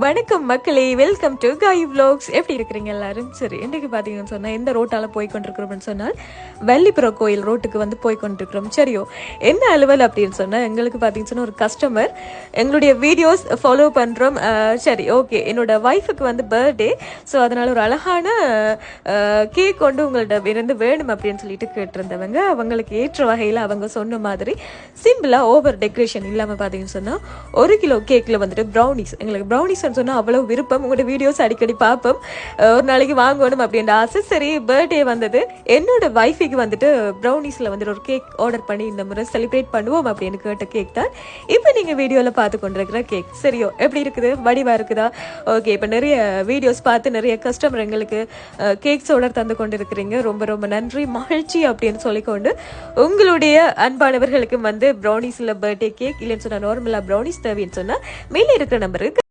வணக்கம் மக்களே welcome to காய் vlogs. எப்படி இருக்கிறீங்க எல்லாரும்? சரி இன்றைக்கு பார்த்தீங்கன்னு சொன்னால் எந்த ரோட்டால் போய் கொண்டிருக்கிறோம்னு சொன்னால் வள்ளிப்புறம் கோயில் ரோட்டுக்கு வந்து போய் கொண்டிருக்கிறோம். சரியோ என்ன அலுவல் அப்படின்னு சொன்னால் எங்களுக்கு பார்த்தீங்கன்னு சொன்னால் ஒரு கஸ்டமர் எங்களுடைய வீடியோஸ் ஃபாலோ பண்ணுறோம் சரி ஓகே என்னோட ஒய்ஃபுக்கு வந்து பர்த்டே ஸோ அதனால் ஒரு அழகான கேக் கொண்டு உங்கள்ட்ட இருந்து வேணும் அப்படின்னு சொல்லிட்டு கேட்டிருந்தவங்க அவங்களுக்கு ஏற்ற வகையில் அவங்க சொன்ன மாதிரி சிம்பிளாக ஓவர் டெக்கரேஷன் இல்லாமல் பார்த்தீங்கன்னு சொன்னால் ஒரு கிலோ கேக்கில் வந்துட்டு ப்ரௌனிஸ் எங்களுக்கு ப்ரௌனிஸ்ன்னு சொன்னால் அவ்வளோ விருப்பம். உங்களோட வீடியோஸ் அடிக்கடி பார்ப்போம். ஒரு நாளைக்கு வாங்கணும் அப்படின்ற ஆசை சரி பர்த்டே வந்தது. என்னோட வைஃபிக்கு வந்துட்டு ப்ரௌனிஸில் வந்துட்டு ஒரு கேக் ஆர்டர் பண்ணி இந்த முறை செலிப்ரேட் பண்ணுவோம் அப்படின்னு கேட்ட கேக் தான். இப்போ நீங்கள் வீடியோவில் பார்த்து கொண்டிருக்கிற கேக் சரியோ எப்படி இருக்குது? வடிவாக இருக்குதா? ஓகே இப்போ நிறைய வீடியோஸ் பார்த்து நிறைய கஸ்டமர் எங்களுக்கு கேக்ஸ் ஆர்டர் தந்து கொண்டிருக்கிறீங்க. ரொம்ப ரொம்ப நன்றி. மகிழ்ச்சி அப்படின்னு சொல்லிக்கொண்டு உங்களுடைய அன்பானவர்களுக்கு வந்து ப்ரௌனிஸில் பர்த்டே கேக் இல்லைன்னு சொன்னால் நார்மலாக ப்ரௌனிஸ் தேவைன்னு சொன்னால் மேலே இருக்கிற நம்பருக்கு